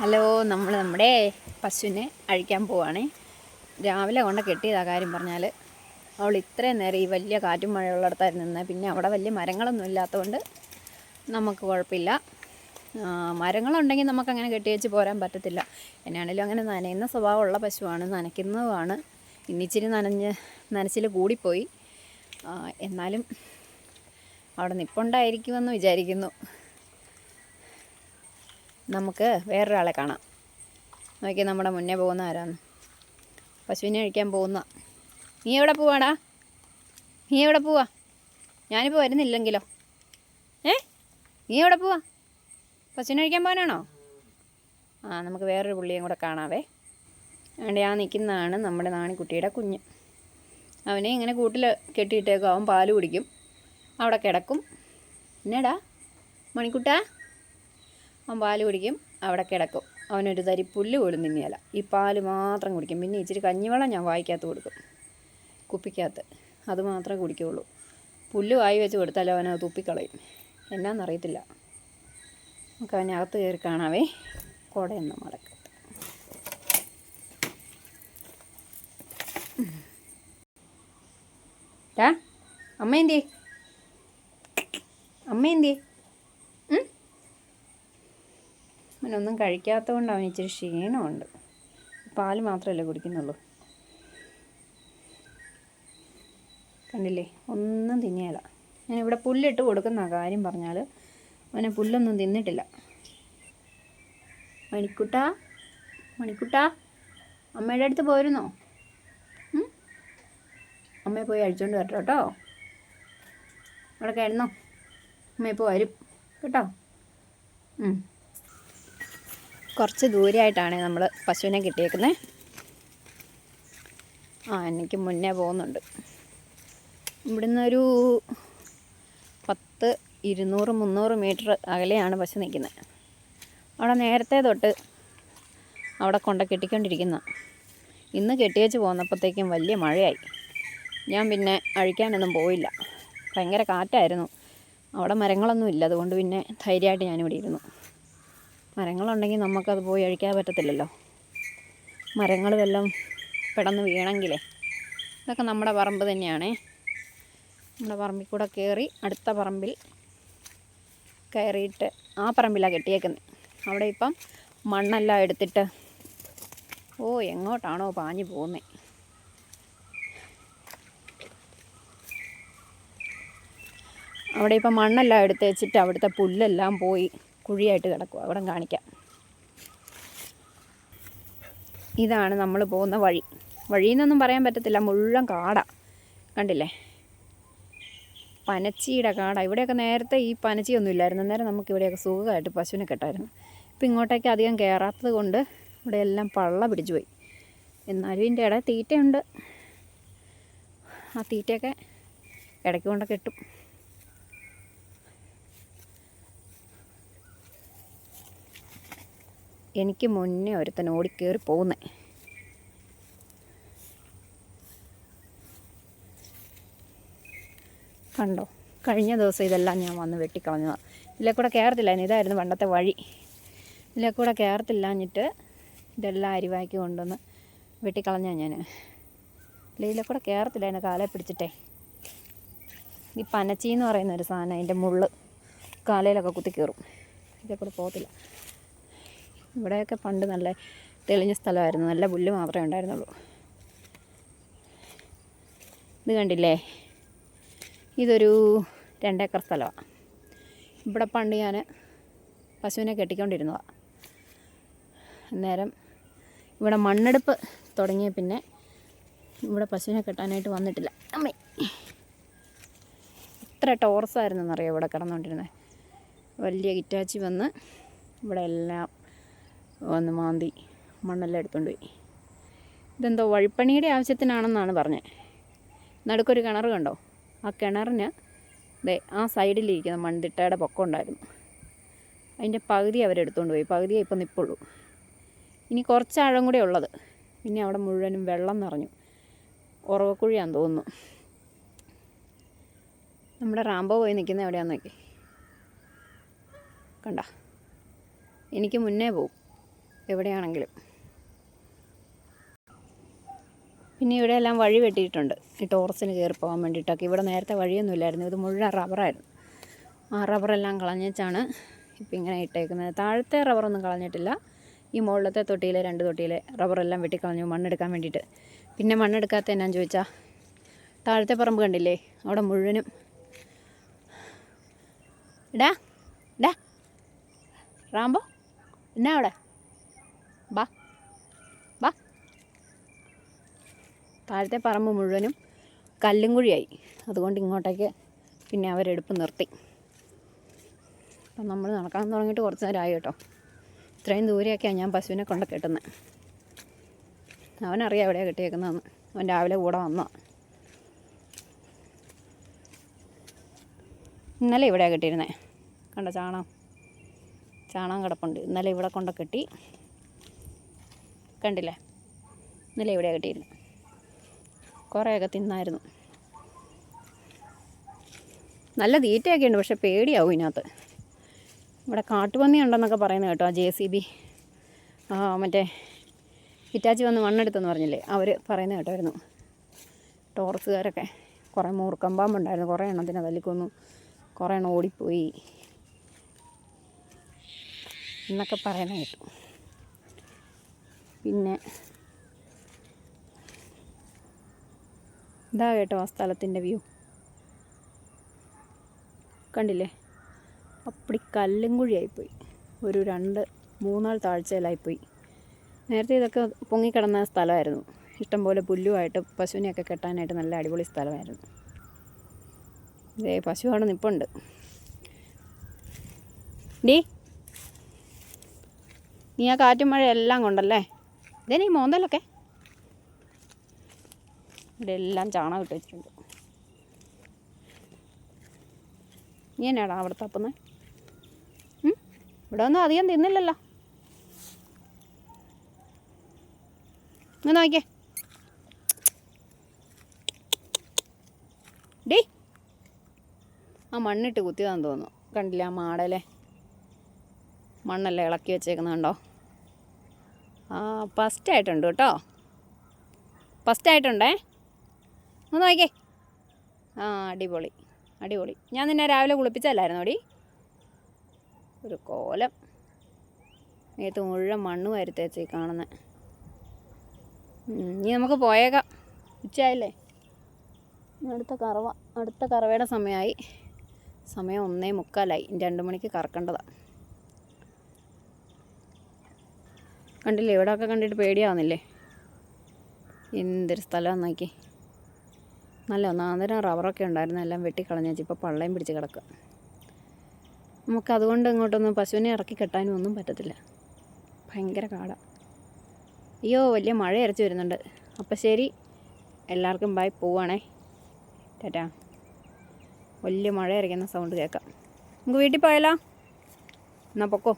Hello നമ്മൾ നമ്മുടെ പശുവിനെ അഴിക്കാൻ പോവാണേ. രാവിലെ കൊണ്ട് കെട്ടിയതാ കാര്യം പറഞ്ഞാൽ അവൾ ഇത്രയും നേരം ഈ വലിയ കാറ്റും മഴയുള്ളിടത്തായിരുന്നു നിന്നത് പിന്നെ അവിടെ വലിയ മരങ്ങളൊന്നും ഇല്ലാത്തതുകൊണ്ട് നമുക്ക് കുഴപ്പമില്ല. മരങ്ങളുണ്ടെങ്കിൽ നമുക്കങ്ങനെ കെട്ടി വെച്ച് പോരാൻ പറ്റത്തില്ല. എന്നാണേലും അങ്ങനെ നനയുന്ന സ്വഭാവമുള്ള പശുവാണ് നനയ്ക്കുന്നതുമാണ്. ഇന്നിച്ചിരി നനഞ്ഞ് നനച്ചിൽ കൂടിപ്പോയി. എന്നാലും അവിടെ നിപ്പുണ്ടായിരിക്കുമെന്ന് വിചാരിക്കുന്നു. നമുക്ക് വേറൊരാളെ കാണാം. നോക്കി നമ്മുടെ മുന്നേ പോകുന്ന ആരാന്ന്. പശുവിനെ കഴിക്കാൻ പോകുന്ന. നീ എവിടെ പോവാടാ? നീ എവിടെ പോവാ? ഞാനിപ്പോൾ വരുന്നില്ലെങ്കിലോ? ഏ? നീ എവിടെ പോവാ? പശുവിനെ കഴിക്കാൻ പോകാനാണോ? ആ നമുക്ക് വേറൊരു പുള്ളിയും കൂടെ കാണാവേ. അതുകൊണ്ട് ആ നിൽക്കുന്നതാണ് നമ്മുടെ നാണിക്കുട്ടിയുടെ കുഞ്ഞ്. അവനെ ഇങ്ങനെ കൂട്ടിൽ കെട്ടിയിട്ടേക്കും. അവൻ പാൽ കുടിക്കും. അവിടെ കിടക്കും. എന്നടാ മണിക്കുട്ടാ. അവൻ പാൽ കുടിക്കും അവിടെ കിടക്കും. അവനൊരു തരി പുല്ല് പോലും തിന്നിയല്ല ഈ പാൽ മാത്രം കുടിക്കും. പിന്നെ ഇച്ചിരി കഞ്ഞിവെള്ളം ഞാൻ വായിക്കകത്ത് കൊടുക്കും കുപ്പിക്കകത്ത്. അത് മാത്രമേ കുടിക്കുകയുള്ളൂ പുല്ല് വായി വെച്ച് കൊടുത്താലും അവനത് തുപ്പിക്കളയും. എന്നാന്നറിയത്തില്ല നമുക്ക് അവനെ അകത്ത് കയറി കാണാവേ. കുടയെന്ന് മടക്കത്ത് അമ്മ എന്തി അമ്മ എന്തി അവനൊന്നും കഴിക്കാത്തത് കൊണ്ട് അവന് ഇച്ചിരി ക്ഷീണമുണ്ട്. പാൽ മാത്രമല്ലേ കുടിക്കുന്നുള്ളൂ. കണ്ടില്ലേ? ഒന്നും തിന്നിയല്ല ഞാനിവിടെ പുല്ലിട്ട് കൊടുക്കുന്ന കാര്യം പറഞ്ഞാൽ അവനെ പുല്ലൊന്നും തിന്നിട്ടില്ല. മണിക്കുട്ടാ? മണിക്കുട്ടാ? അമ്മയുടെ അടുത്ത് പോയിരുന്നോ? അമ്മയെ പോയി അഴിച്ചോണ്ട് വരട്ടോ കേട്ടോ. അവിടെ കയറുന്നോ അമ്മയെ പോയി വരും. കേട്ടോ. കുറച്ച് ദൂരെയായിട്ടാണ് നമ്മൾ പശുവിനെ കിട്ടിയേക്കുന്നത് ആ എനിക്ക് മുന്നേ പോകുന്നുണ്ട്. ഇവിടുന്ന് ഒരു പത്ത് ഇരുന്നൂറ് മുന്നൂറ് മീറ്റർ അകലെയാണ് പശു നിൽക്കുന്നത്. അവിടെ നേരത്തെ തൊട്ട് അവിടെ കൊണ്ട കെട്ടിക്കൊണ്ടിരിക്കുന്ന. ഇന്ന് കെട്ടിയേച്ച് പോന്നപ്പോഴത്തേക്കും വലിയ മഴയായി. ഞാൻ പിന്നെ അഴിക്കാനൊന്നും പോയില്ല. ഭയങ്കര കാറ്റായിരുന്നു. അവിടെ മരങ്ങളൊന്നും ഇല്ല. അതുകൊണ്ട് പിന്നെ ധൈര്യമായിട്ട് ഞാനിവിടെ ഇരുന്നു. മരങ്ങളുണ്ടെങ്കിൽ നമുക്കത് പോയി അഴിക്കാൻ പറ്റത്തില്ലല്ലോ. മരങ്ങൾ വല്ലതും പെടന്ന് വീണെങ്കിലേ. ഇതൊക്കെ നമ്മുടെ പറമ്പ് തന്നെയാണേ. നമ്മുടെ പറമ്പിൽ കൂടെ കയറി അടുത്ത പറമ്പിൽ കയറിയിട്ട് ആ പറമ്പിലാണ് കെട്ടിയേക്കുന്നത് അവിടെ ഇപ്പം മണ്ണെല്ലാം എടുത്തിട്ട് ഓ എങ്ങോട്ടാണോ പാഞ്ഞു പോകുന്നത് അവിടെ ഇപ്പം മണ്ണെല്ലാം എടുത്ത് വെച്ചിട്ട് അവിടുത്തെ പുല്ലെല്ലാം പോയി. കുഴിയായിട്ട് കിടക്കുക അവിടെ കാണിക്കാം. ഇതാണ് നമ്മൾ പോകുന്ന വഴി. വഴിയെന്നൊന്നും പറയാൻ പറ്റത്തില്ല. മുഴുവൻ കാടാ. കണ്ടില്ലേ? പനച്ചിയുടെ കാട. ഇവിടെയൊക്കെ നേരത്തെ ഈ പനച്ചിയൊന്നും ഇല്ലായിരുന്നു. അന്നേരം നമുക്ക് ഇവിടെയൊക്കെ സുഖമായിട്ട് പശുവിനെ കെട്ടായിരുന്നു. ഇപ്പം ഇങ്ങോട്ടേക്ക് അധികം കയറാത്തത് കൊണ്ട് ഇവിടെ എല്ലാം പള്ള പിടിച്ചു പോയി. എന്നാലും ഇതിന്റെ ഇടയിൽ തീറ്റയുണ്ട്. ആ തീറ്റയൊക്കെ ഇടയ്ക്ക് കൊണ്ടൊക്കെ കെട്ടും എനിക്ക് മുന്നേ ഒരുത്തൻ ഓടിക്കേറി പോകുന്നേ കണ്ടോ? കഴിഞ്ഞ ദിവസം ഇതെല്ലാം ഞാൻ വന്ന് വെട്ടിക്കളഞ്ഞതാണ് ഇതിലെ കൂടെ കയറത്തില്ല ഇതായിരുന്നു പണ്ടത്തെ വഴി. ഇതിലെ കൂടെ കയറത്തില്ലാഞ്ഞിട്ട് ഇതെല്ലാം അരിവാക്കി കൊണ്ടുവന്ന് വെട്ടിക്കളഞ്ഞാ ഞാൻ ഇതിലെ കൂടെ കയറത്തില്ല എന്നെ കാലെ പിടിച്ചിട്ടേ. ഈ പനച്ചി എന്ന് പറയുന്ന ഒരു സാധനം അതിന്റെ മുള്ള് കാലയിലൊക്കെ കുത്തി കയറും ഇതിലെ കൂടെ പോകത്തില്ല. ഇവിടെയൊക്കെ പണ്ട് നല്ല തെളിഞ്ഞ സ്ഥലമായിരുന്നു. നല്ല പുല്ല് മാത്രമേ ഉണ്ടായിരുന്നുള്ളൂ. ഇത് കണ്ടില്ലേ? ഇതൊരു രണ്ടേക്കർ സ്ഥലമാണ്. ഇവിടെ പണ്ട് ഞാൻ പശുവിനെ കെട്ടിക്കൊണ്ടിരുന്നതാണ് അന്നേരം ഇവിടെ മണ്ണെടുപ്പ് തുടങ്ങിയ പിന്നെ ഇവിടെ പശുവിനെ കെട്ടാനായിട്ട് വന്നിട്ടില്ല. അമ്മേ. എത്ര ടോർസായിരുന്നെന്നറിയാം ഇവിടെ കിടന്നുകൊണ്ടിരുന്നത്? വലിയ കിറ്റാച്ചി വന്ന് ഇവിടെ എല്ലാം വന്ന് മാന്തി മണ്ണെല്ലാം എടുത്തുകൊണ്ട് പോയി. ഇതെന്തോ വഴിപ്പണിയുടെ ആവശ്യത്തിനാണെന്നാണ് പറഞ്ഞത് നടുക്കൊരു കിണർ കണ്ടോ? ആ കിണറിന് ദേ ആ സൈഡിലിരിക്കുന്ന മൺതിട്ടയുടെ പൊക്കം ഉണ്ടായിരുന്നു. അതിന്റെ പകുതി അവരെടുത്തുകൊണ്ട് പോയി. പകുതിയെ ഇപ്പം നിൽപ്പുള്ളൂ ഇനി കുറച്ച് ആഴം കൂടെ ഉള്ളത്. പിന്നെ അവിടെ മുഴുവനും വെള്ളം നിറഞ്ഞു. ഉറവക്കുഴിയാന്ന് തോന്നുന്നു. നമ്മുടെ റാംബോ പോയി നിൽക്കുന്ന എവിടെയാന്ന് നോക്കി. കണ്ട? എനിക്ക് മുന്നേ പോവും. എവിടെയാണെങ്കിലും. പിന്നെ ഇവിടെ എല്ലാം വഴി വെട്ടിയിട്ടുണ്ട്. ഈ ടോറസിന് കയറി പോകാൻ വേണ്ടിയിട്ടൊക്കെ. ഇവിടെ നേരത്തെ വഴിയൊന്നും ഇല്ലായിരുന്നു. ഇത് മുഴുവൻ റബ്ബറായിരുന്നു. ആ റബ്ബറെല്ലാം കളഞ്ഞിട്ടാണ് ഇപ്പം ഇങ്ങനെ ഇട്ടേക്കുന്നത്. താഴത്തെ റബ്ബറൊന്നും കളഞ്ഞിട്ടില്ല. ഈ മുകളിലത്തെ തൊട്ടിയിലെ രണ്ട് തൊട്ടിയിലെ റബ്ബറെല്ലാം വെട്ടിക്കളഞ്ഞു മണ്ണെടുക്കാൻ വേണ്ടിയിട്ട്. പിന്നെ മണ്ണെടുക്കാത്ത എന്നാന്ന് ചോദിച്ചാൽ താഴത്തെ പറമ്പ് കണ്ടില്ലേ? അവിടെ മുഴുവനും ഇടാ ഇടാ റാമ്പോ എന്നാ അവിടെ? ബാ ബാ താഴത്തെ പറമ്പ് മുഴുവനും കല്ലും കുഴിയായി. അതുകൊണ്ട് ഇങ്ങോട്ടേക്ക് പിന്നെ അവരെടുപ്പ് നിർത്തി. അപ്പം നമ്മൾ നടക്കാൻ തുടങ്ങിയിട്ട് കുറച്ച് നേരമായി കേട്ടോ. ഇത്രയും ദൂരെയൊക്കെയാണ് ഞാൻ പശുവിനെ കൊണ്ട് കെട്ടുന്നത് അവനറിയാം എവിടെയാണ് കെട്ടിയേക്കുന്നതെന്ന്. അവൻ രാവിലെ കൂടെ വന്നു ഇന്നലെ ഇവിടെയാണ് കെട്ടിയിരുന്നത് കണ്ട ചാണകം? ചാണകം കിടപ്പുണ്ട്. ഇന്നലെ ഇവിടെ കൊണ്ട് കെട്ടി കണ്ടില്ലേ? ഇന്നലെ ഇവിടെ കിട്ടിയിരുന്നു? കുറേയൊക്കെ തിന്നായിരുന്നു. നല്ല തീറ്റയൊക്കെ ഉണ്ട് പക്ഷെ പേടിയാവും ഇതിനകത്ത്. ഇവിടെ കാട്ടുപന്നി ഉണ്ടെന്നൊക്കെ പറയുന്നത് കേട്ടോ ജെ സി ബി. മറ്റേ ഹിറ്റാച്ചി വന്ന് മണ്ണെടുത്തെന്ന് പറഞ്ഞില്ലേ? അവർ പറയുന്നത് കേട്ടായിരുന്നു. ടോറസുകാരൊക്കെ കുറേ മൂർക്കം പാമ്പുണ്ടായിരുന്നു കുറേ എണ്ണത്തിനെ തല്ലിക്കൊന്നു. കുറേ എണ്ണം ഓടിപ്പോയി. എന്നൊക്കെ പറയുന്നത് കേട്ടു. പിന്നെ ഇതാ കേട്ടോ ആ സ്ഥലത്തിന്റെ വ്യൂ. കണ്ടില്ലേ? അപ്പടി കല്ലും കുഴിയായിപ്പോയി ഒരു രണ്ട് മൂന്നാൾ താഴ്ചയിലായിപ്പോയി. നേരത്തെ ഇതൊക്കെ പൊങ്ങിക്കിടന്ന സ്ഥലമായിരുന്നു. ഇഷ്ടംപോലെ പുല്ലുമായിട്ട് പശുവിനെയൊക്കെ കെട്ടാനായിട്ട് നല്ല അടിപൊളി സ്ഥലമായിരുന്നു. ഇതേ പശു അവിടെ നിപ്പുണ്ട്. ഡി നീ ആ കാറ്റും മഴ എല്ലാം കൊണ്ടല്ലേ? ഇതേ ഈ മോന്തലൊക്കെ. ഇവിടെ എല്ലാം ചാണകം ഇട്ട് വെച്ചിട്ടുണ്ട്. നീ എന്നാടാ അവിടെ തപ്പുന്നത് ഇവിടെ ഒന്നും അധികം തിന്നില്ലല്ലോ. നോക്കിയേ. ഡീ. ആ മണ്ണിട്ട് കുത്തിയതാന്ന് തോന്നുന്നു. കണ്ടില്ല ആ മാടലെ? മണ്ണല്ലേ ഇളക്കി ആ ഫസ്റ്റ് ആയിട്ടുണ്ട് കേട്ടോ. ഫസ്റ്റ് ആയിട്ടുണ്ടേ ഒന്ന് നോക്കിയേ. ആ അടിപൊളി അടിപൊളി. ഞാൻ നിന്നെ രാവിലെ കുളിപ്പിച്ചല്ലായിരുന്നു അടി ഒരു കോലം. നേരത്ത് മുഴുവൻ മണ്ണ് വരുത്തേച്ചേ കാണുന്നത് ഇനി നമുക്ക് പോയേക്കാം. ഉച്ചയായില്ലേ? അടുത്ത കറവ അടുത്ത കറവയുടെ സമയമായി. സമയം ഒന്നേ മുക്കാലായി. രണ്ട് മണിക്ക് കറക്കേണ്ടതാണ് കണ്ടില്ലേ? ഇവിടെയൊക്കെ കണ്ടിട്ട് പേടിയാവുന്നില്ലേ? എന്തൊരു സ്ഥലം നോക്കി നല്ല ഒന്നാന്തരം റബ്ബറൊക്കെ ഉണ്ടായിരുന്നു. എല്ലാം വെട്ടിക്കളഞ്ഞു ഇപ്പോൾ പള്ളയും പിടിച്ച് കിടക്കുക നമുക്ക് അതുകൊണ്ട് ഇങ്ങോട്ടൊന്നും പശുവിനെ ഇറക്കി കെട്ടാനും ഒന്നും പറ്റത്തില്ല. ഭയങ്കര കാടാണ് അയ്യോ വലിയ മഴ ഇറച്ചി വരുന്നുണ്ട്. അപ്പം ശരി. എല്ലാവർക്കും ബൈ പോവാണേ. ടാറ്റാ. വലിയ മഴ ഇറക്കുന്ന സൗണ്ട് കേൾക്കാം. നമുക്ക് വീട്ടിൽ പോയാലോ? എന്നാൽ പൊക്കോ.